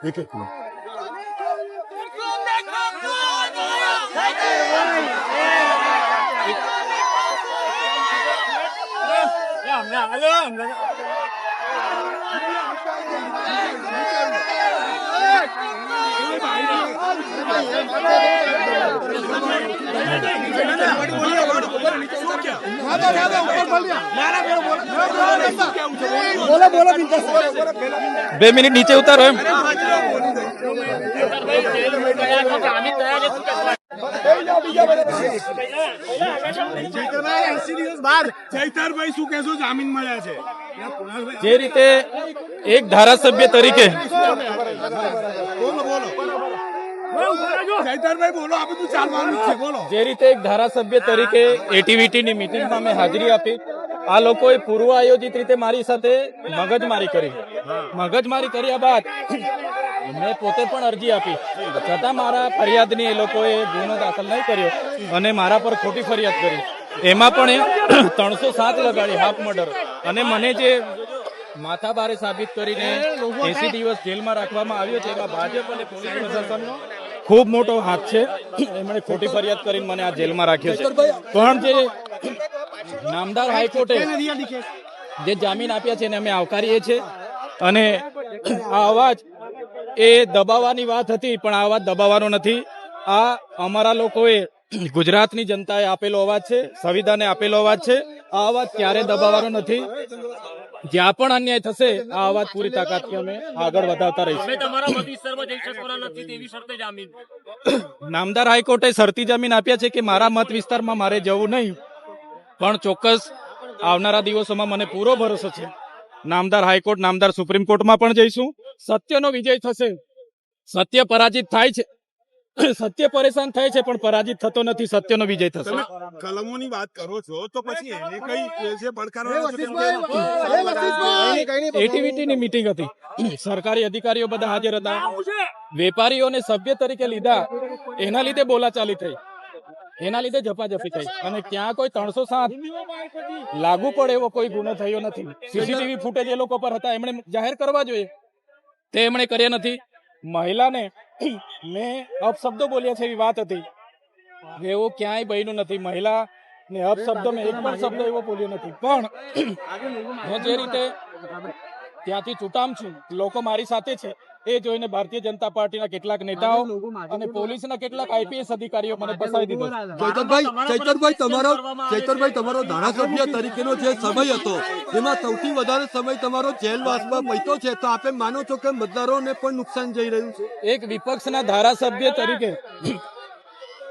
એક એક મિનિટ બે મિનિટ નીચે ઉતારો એમ ચૈતરભાઈ શું કહેશો જામીન મળ્યા છે જે રીતે એક ધારાસભ્ય તરીકે જ છે બોલો. જે રીતે એક ધારાસભ્ય તરીકે એટીવીટીની મિટિંગમાં મેં હાજરી આપી. આ લોકોએ પૂર્વ આયોજિત રીતે મારી સાથે મગજમારી કરી. મગજમારી કર્યા બાદ મેં પોતે પણ અરજી આપી. છતાં મારા ફરિયાદની એ લોકોએ ગુનો દાખલ નહીં કર્યો અને મારા પર ખોટી ફરિયાદ કરી. એમાં પણ ત્રણસો સાત લગાડી હાફ મર્ડર. અને મને જે માથાભારે સાબિત કરીને એસી દિવસ જેલમાં રાખવામાં આવ્યો છે, એમાં ભાજપ અને પોલીસ પ્રશાસનનો ખૂબ મોટો હાથ છે. એમણે ખોટી ફરિયાદ કરીને મને આ જેલમાં રાખ્યો છે. પણ જે નામદાર હાઈકોર્ટે જે જામીન આપ્યા છે એને અમે આવકારીએ છીએ. અને આ અવાજ એ દબાવવાની વાત હતી પણ આ અવાજ દબાવવાનો નથી. આ અમારા લોકોએ ગુજરાતની જનતાએ આપેલો અવાજ છે સંવિધાને આપેલો અવાજ છે. આ અવાજ ક્યારે દબાવવાનો નથી? જ્યાં પણ અન્યાય થશે આ અવાજ પૂરી તાકાતથી અમે આગળ વધારતા રહીશું. નામદાર હાઈકોર્ટે શરતી જમીન આપ્યા છે કે મારા મત વિસ્તારમાં મારે જવું નહીં? પણ ચોક્કસ આવનારા દિવસોમાં મને પૂરો ભરોસો છે. નામદાર હાઈકોર્ટ નામદાર સુપ્રીમ કોર્ટમાં પણ જઈશું. સત્યનો વિજય થશે. સત્ય પરાજિત થાય છે. સત્ય પરેશાન થાય છે પણ પરાજિત થતો નથી સત્યનો વિજય થશે. કલમોની વાત કરો છો તો પછી એને કઈ જે પડકારવાનો એટીવીટીની મીટિંગ હતી. સરકારી અધિકારીઓ બધા હાજર હતા. વેપારીઓને સભ્ય તરીકે લીધા. એના લીધે બોલાચાલી થઈ. એના લીધે ઝપાઝપી થઈ. અને ત્યાં કોઈ ત્રણસો સાત લાગુ પડે એવો કોઈ ગુનો થયો નથી. સીસીટીવી ફૂટેજ એ લોકો પર હતા. એમણે જાહેર કરવા જોઈએ. તે એમણે કર્યા નથી. મહિલાને મેં અપશબ્દો બોલ્યા છે એવી વાત હતી. એવું ક્યાંય બન્યું નથી. મહિલા ને અપશબ્દો મેં એક પણ શબ્દ એવો બોલ્યો નથી. પણ હું જે રીતે ત્યાંથી છૂટામ છું લોકો મારી સાથે છે. એ જોઈને ભારતીય જનતા પાર્ટીના કેટલાક નેતાઓ અને પોલીસના કેટલાક આઈપીએસ અધિકારીઓ મને ફસાઈ દીધો. ચેતનભાઈ ચેતનભાઈ તમારો ચેતનભાઈ તમારો ધારાસભ્ય તરીકેનો જે સમય હતો એમાં સૌથી વધારે સમય તમારો જેલવાસમાં પૈતો છે તો આપે માનો છો કે મતદારોને પણ નુકસાન જઈ રહ્યું છે? એક વિપક્ષના ધારાસભ્ય તરીકે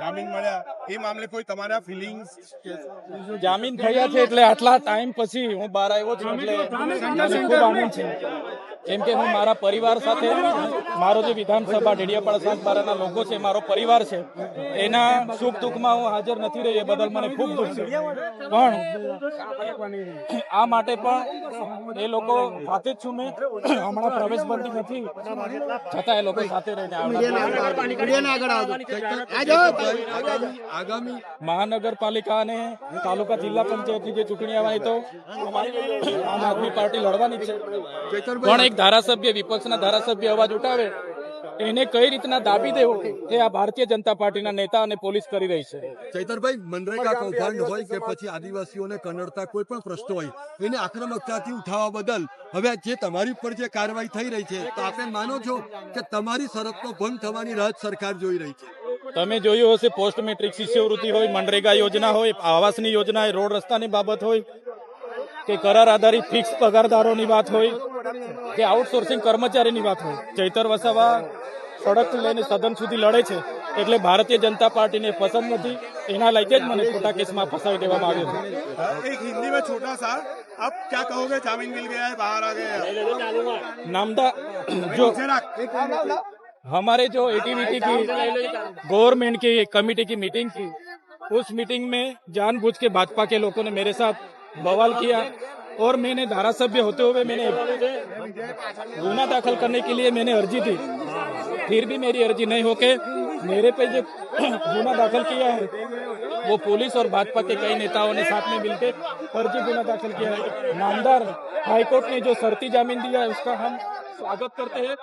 જામીન મળ્યા. એ મામલે કોઈ તમારા ફિલિંગ્સ જામીન થયા છે એટલે આટલા ટાઈમ પછી હું બહાર આવ્યો છું એટલે ખૂબ આનંદ છે. કેમ કે હું મારા પરિવાર સાથે, મારો જે વિધાનસભા ડેડિયાપાડા સાગબારાના લોકો છે, મારો પરિવાર છે, એના સુખ દુઃખમાં હું હાજર નથી રહ્યો, એ બદલ મને ખૂબ દુઃખ છે. પણ આ માટે પણ એ લોકો સાથે જ છું મેં. હમણાં પ્રવેશ બંધી નથી. છતાં એ લોકો સાથે રહીને મહાનગરપાલિકા અને તાલુકા જિલ્લા પંચાયતની જે ચૂંટણી આવવાની તો આમ આદમી પાર્ટી લડવાની છે. પણ એક ધારાસભ્ય વિપક્ષના ધારાસભ્ય અવાજ ઉઠાવે એને કઈ રીતના દાબી દેવો એ આ ભારતીય જનતા પાર્ટીના નેતા અને પોલીસ કરી રહી છે. ચૈતરભાઈ મનરેગા કૌભાંડ હોય કે પછી આદિવાસીઓને કનડતા કોઈ પણ પ્રશ્ન હોય એને આક્રમકતાથી ઉઠાવવા બદલ હવે જે તમારી ઉપર જે કાર્યવાહી થઈ રહી છે તો આપણે માનો છો કે તમારી શરતનો ભંગ થવાની રાહત સરકાર જોઈ રહી છે? તમે જોયું હશે પોસ્ટ મેટ્રિક શિષ્યવૃત્તિ હોય મનરેગા યોજના હોય આવાસની યોજના હોય રોડ રસ્તાની બાબત હોય કે કરાર આધારિત ફિક્સ પગારદારોની વાત હોય કે આઉટસોર્સિંગ કર્મચારીની વાત હોય ચૈતર વસાવા સડકથી લઈને સદન સુધી લડે છે એટલે ભારતીય જનતા પાર્ટીને પસંદ નથી એના લીધે જ મને ખોટા કેસમાં ફસાવી દેવામાં આવ્યો છે एक हिंदी में छोटा सा अब क्या कहोगे जामीन मिल गया है बाहर आ गए हैं। नामदा जो पीछे रख। हमारे जो एटीवीटी की गवर्नमेंट की कमेटी की मीटिंग थी उस मीटिंग में जानबूझ के भाजपा के लोगों ने मेरे साथ बवाल किया और मैंने धारा सभ्य होते हुए मैंने गुना दाखिल करने के लिए मैंने अर्जी दी। फिर भी मेरी अर्जी नहीं होके मेरे पे जो गुना दाखिल किया है, वो पुलिस और भाजपा के कई नेताओं ने साथ में मिलकर फर्जी गुना दाखिल किया है। नामदार हाईकोर्ट ने जो शर्ती जामीन दिया है, उसका हम स्वागत करते हैं।